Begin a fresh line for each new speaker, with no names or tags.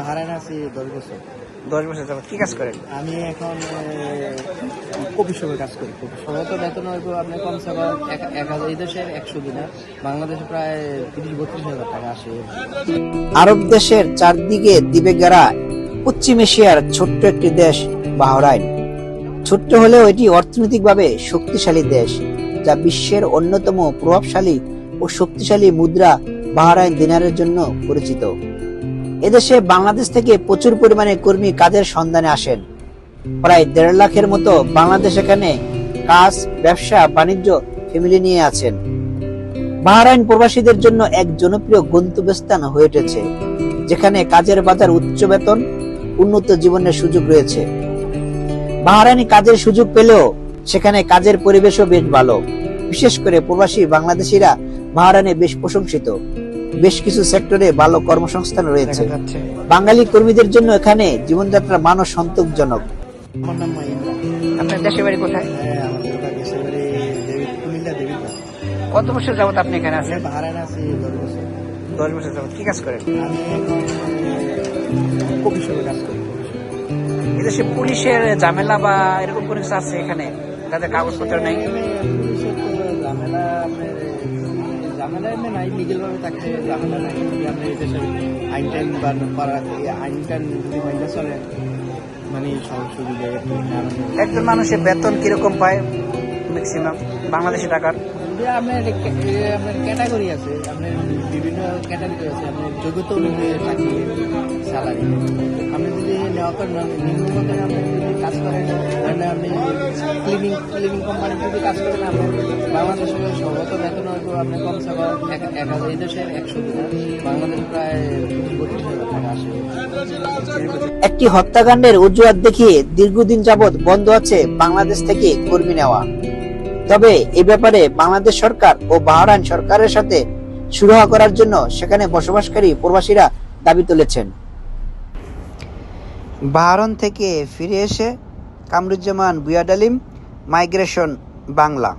বাহারাইন আছি দশ বছর।
দশ বছর যাবত। কি কাজ করেন?
আমি এখন কপি শপে কাজ করি। কপি শপে তো বেতন হইব আপনি কমসে কম এক এক হাজার। এই দেশের একশো দিনা বাংলাদেশে প্রায় তিরিশ বত্রিশ হাজার টাকা আসে।
আরব দেশের চারদিকে দ্বীপে ঘেরা পশ্চিম এশিয়ার ছোট্ট একটি দেশ বাহরাইন। ছোট্ট হলেও এটি অর্থনৈতিকভাবে শক্তিশালী দেশ যা বিশ্বের অন্যতম প্রভাবশালী ও শক্তিশালী মুদ্রা বাহরাইন দিনারের জন্য পরিচিত। এদেশে বাংলাদেশ থেকে প্রচুর পরিমাণে কর্মী কাজের সন্ধানে আসেন। প্রায় দেড় লাখের মতো বাংলাদেশ এখানে কাজ, ব্যবসা, বাণিজ্য, ফ্যামিলি নিয়ে আছেন। বাহরাইন প্রবাসীদের জন্য এক জনপ্রিয় গন্তব্যস্থান হয়ে উঠেছে, যেখানে কাজের বাজার উচ্চ বেতন, উন্নত জীবনের সুযোগ রয়েছে। বাহরাইনি কাজের সুযোগ পেলেও সেখানে কাজের পরিবেশও বেশ ভালো। বিশেষ করে প্রবাসী বাংলাদেশিরা বাহরাইনে বেশ প্রশংসিত। বেশ কিছু সেক্টরে ভালো কর্মসংস্থান রয়েছে। বাঙালি কর্মীদের জন্য এখানে জীবনযাত্রা মানও সন্তোষজনক।
আমার নাম
আপনার দেশের বাড়ি কোথায়?
হ্যাঁ
কত বছর যাবত আপনি এখানে আছেন?
দশ বছর।
যাবত কি কাজ করেন? এদেশে পুলিশের ঝামেলা বা এরকম কোনো কিছু আছে এখানে? যাদের কাগজপত্র নেই?
ঝামেলা ঝামেলা এমনি নাই লিগেল থাকতে ঝামেলা নাই আপনি দেশের আইন টাইন বা পারা আইন টাইন যদি মাইনা চলে মানে সব সুবিধা
একজন মানুষের বেতন কীরকম পায় ম্যাক্সিমাম বাংলাদেশি টাকার?
আপনার ক্যাটাগরি আছে আপনার বিভিন্ন ক্যাটাগরি আছে আপনার যোগ্যতা অনুযায়ী চাকরি স্যালারি আপনি যদি আসে।
একটি হত্যাকাণ্ডের অজুহাত দেখিয়ে দীর্ঘদিন যাবৎ বন্ধ আছে বাংলাদেশ থেকে কর্মী নেওয়া। তবে এ ব্যাপারে বাংলাদেশ সরকার ও বাহরাইন সরকারের সাথে সুরাহা করার জন্য সেখানে বসবাসকারী প্রবাসীরা দাবি তুলেছেন। বাহরাইন থেকে ফিরে এসে কামরুজ্জামান বুয়াডালিম মাইগ্রেশন বাংলা।